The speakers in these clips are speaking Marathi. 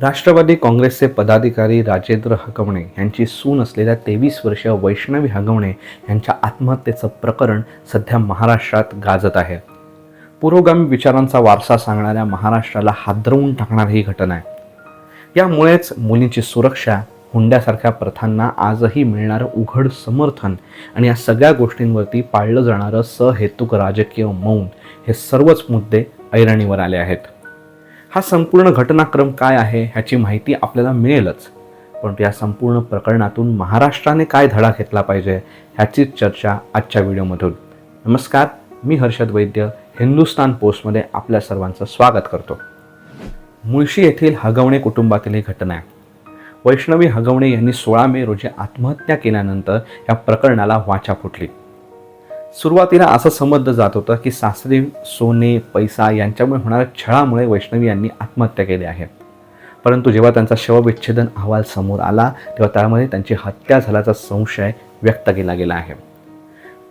राष्ट्रवादी काँग्रेसचे पदाधिकारी राजेंद्र हगवणे यांची सून असलेल्या तेवीस वर्षीय वैष्णवी हगवणे यांच्या आत्महत्येचं प्रकरण सध्या महाराष्ट्रात गाजत आहे. पुरोगामी विचारांचा वारसा सांगणाऱ्या महाराष्ट्राला हादरवून टाकणारी ही घटना आहे. यामुळेच मुलींची सुरक्षा हुंड्यासारख्या प्रथांना आजही मिळणारं उघड समर्थन आणि या सगळ्या गोष्टींवरती पाळलं जाणारं सहेतुक राजकीय मौन हे सर्वच मुद्दे ऐरणीवर आले आहेत. हा संपूर्ण घटनाक्रम काय आहे ह्याची माहिती आपल्याला मिळेलच. परंतु या संपूर्ण प्रकरणातून महाराष्ट्राने काय धडा घेतला पाहिजे ह्याचीच चर्चा आजच्या व्हिडिओमधून. नमस्कार मी हर्षद वैद्य हिंदुस्तान पोस्टमध्ये आपल्या सर्वांचं स्वागत करतो. मुळशी येथील हगवणे कुटुंबातील ही घटना आहे. वैष्णवी हगवणे यांनी सोळा मे रोजी आत्महत्या केल्यानंतर या प्रकरणाला वाचा फुटली. सुरुवातीला असं समजलं जात होतं की सासरी सोने पैसा यांच्यामुळे होणाऱ्या छळामुळे वैष्णवी यांनी आत्महत्या केली आहे. परंतु जेव्हा त्यांचा शवविच्छेदन अहवाल समोर आला तेव्हा त्यामध्ये त्यांची हत्या झाल्याचा संशय व्यक्त केला गेला आहे.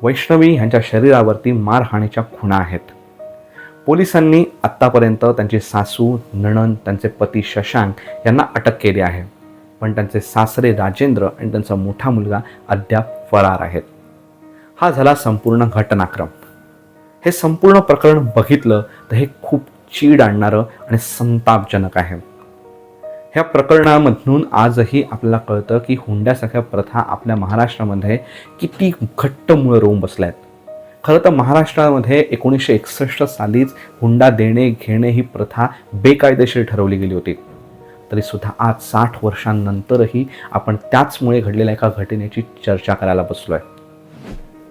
वैष्णवी यांच्या शरीरावरती मारहाणीच्या खुणा आहेत. पोलिसांनी आत्तापर्यंत त्यांची सासू नणन त्यांचे पती शशांक यांना अटक केली आहे. पण त्यांचे सासरे राजेंद्र आणि त्यांचा मोठा मुलगा अद्याप फरार आहेत. हा झाला संपूर्ण घटनाक्रम. हे संपूर्ण प्रकरण बघितलं तर हे खूप चीड आणणारं आणि संतापजनक आहे. ह्या प्रकरणामधून आजही आपल्याला कळतं की हुंड्यासारख्या प्रथा आपल्या महाराष्ट्रामध्ये किती घट्ट मुळं रोवून बसल्या आहेत खरं तर महाराष्ट्रामध्ये एकोणीसशे एकसष्ट सालीच हुंडा देणे घेणे ही प्रथा बेकायदेशीर ठरवली गेली होती. तरीसुद्धा आज साठ वर्षांनंतरही आपण त्याचमुळे घडलेल्या एका घटनेची चर्चा करायला बसलो आहे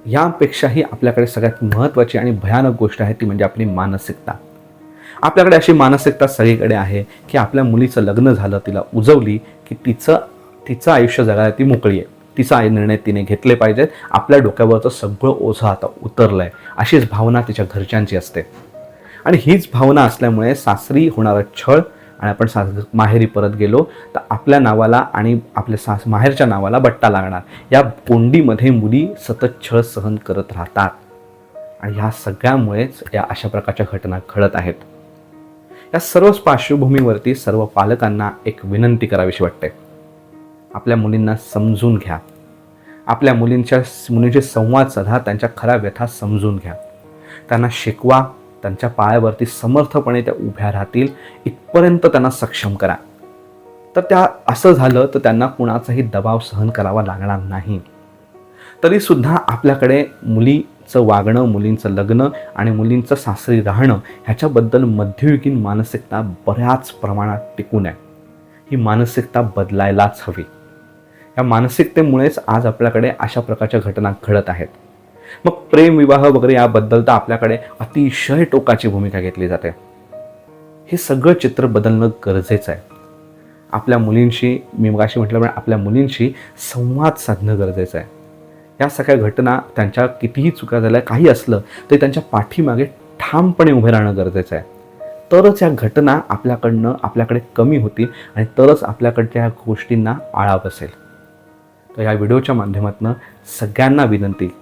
यापेक्षाही आपल्याकडे सगळ्यात महत्त्वाची आणि भयानक गोष्ट आहे ती म्हणजे आपली मानसिकता. आपल्याकडे अशी मानसिकता सगळीकडे आहे की आपल्या मुलीचं लग्न झालं तिला उजवली की तिचं तिचं आयुष्य जगायला ती मोकळी आहे. तिचा निर्णय तिने घेतले पाहिजेत. आपल्या डोक्यावरचं सगळं ओझं आता उतरलं आहे अशीच भावना तिच्या घरच्यांची असते. आणि हीच भावना असल्यामुळे सासरी होणारा छळ आणि आपण सास माहेरी परत गेलो तर आपल्या नावाला आणि आपल्या सास माहेरच्या नावाला बट्टा लागणार. या कोंडीमध्ये मुली सतत छळ सहन करत राहतात. आणि ह्या सगळ्यामुळेच या अशा प्रकारच्या घटना घडत आहेत. या सर्व पार्श्वभूमीवरती सर्व पालकांना एक विनंती करावीशी वाटते. आपल्या मुलींना समजून घ्या. आपल्या मुलींच्या मुलींचे संवाद साधा त्यांच्या खऱ्या व्यथा समजून घ्या. त्यांना शिकवा त्यांच्या पायावरती समर्थपणे त्या उभ्या राहतील इथपर्यंत त्यांना सक्षम करा. तर त्या असं झालं तर त्यांना कुणाचाही दबाव सहन करावा लागणार नाही. तरीसुद्धा आपल्याकडे मुलीचं वागणं मुलींचं लग्न आणि मुलींचं सासरी राहणं ह्याच्याबद्दल मध्ययुगीन मानसिकता बऱ्याच प्रमाणात टिकून आहे. ही मानसिकता बदलायलाच हवी. या मानसिकतेमुळेच आज आपल्याकडे अशा प्रकारच्या घटना घडत आहेत. मग प्रेम विवाह वगैरे याबद्दल तर आपल्याकडे अतिशय टोकाची भूमिका घेतली जाते. हे सगळं चित्र बदलणं गरजेचं आहे. आपल्या मुलींशी मी मगाशी म्हटल्याप्रमाणे आपल्या मुलींशी संवाद साधणं गरजेचं आहे. या सगळ्या घटना त्यांच्या कितीही चुका झाल्या काही असलं तरी त्यांच्या पाठीमागे ठामपणे उभे राहणं गरजेचं आहे. तरच या घटना आपल्याकडनं आपल्याकडे कमी होतील आणि तरच आपल्याकडच्या ह्या गोष्टींना आळा बसेल. तर या व्हिडिओच्या माध्यमातून सगळ्यांना विनंती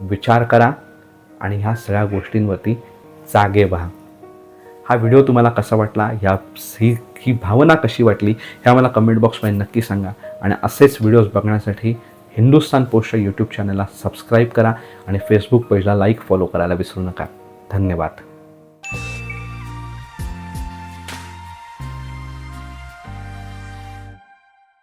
विचार करा आणि ह्या सगळ्या गोष्टींवरती जागे व्हा. हा व्हिडिओ तुम्हाला कसा वाटला? ह्या ही ही भावना कशी वाटली? ह्या मला कमेंट बॉक्समध्ये नक्की सांगा. आणि असेच व्हिडिओज बघण्यासाठी हिंदुस्तान पोस्ट यूट्यूब चॅनलला सबस्क्राईब करा आणि फेसबुक पेजला लाईक फॉलो करायला विसरू नका. धन्यवाद.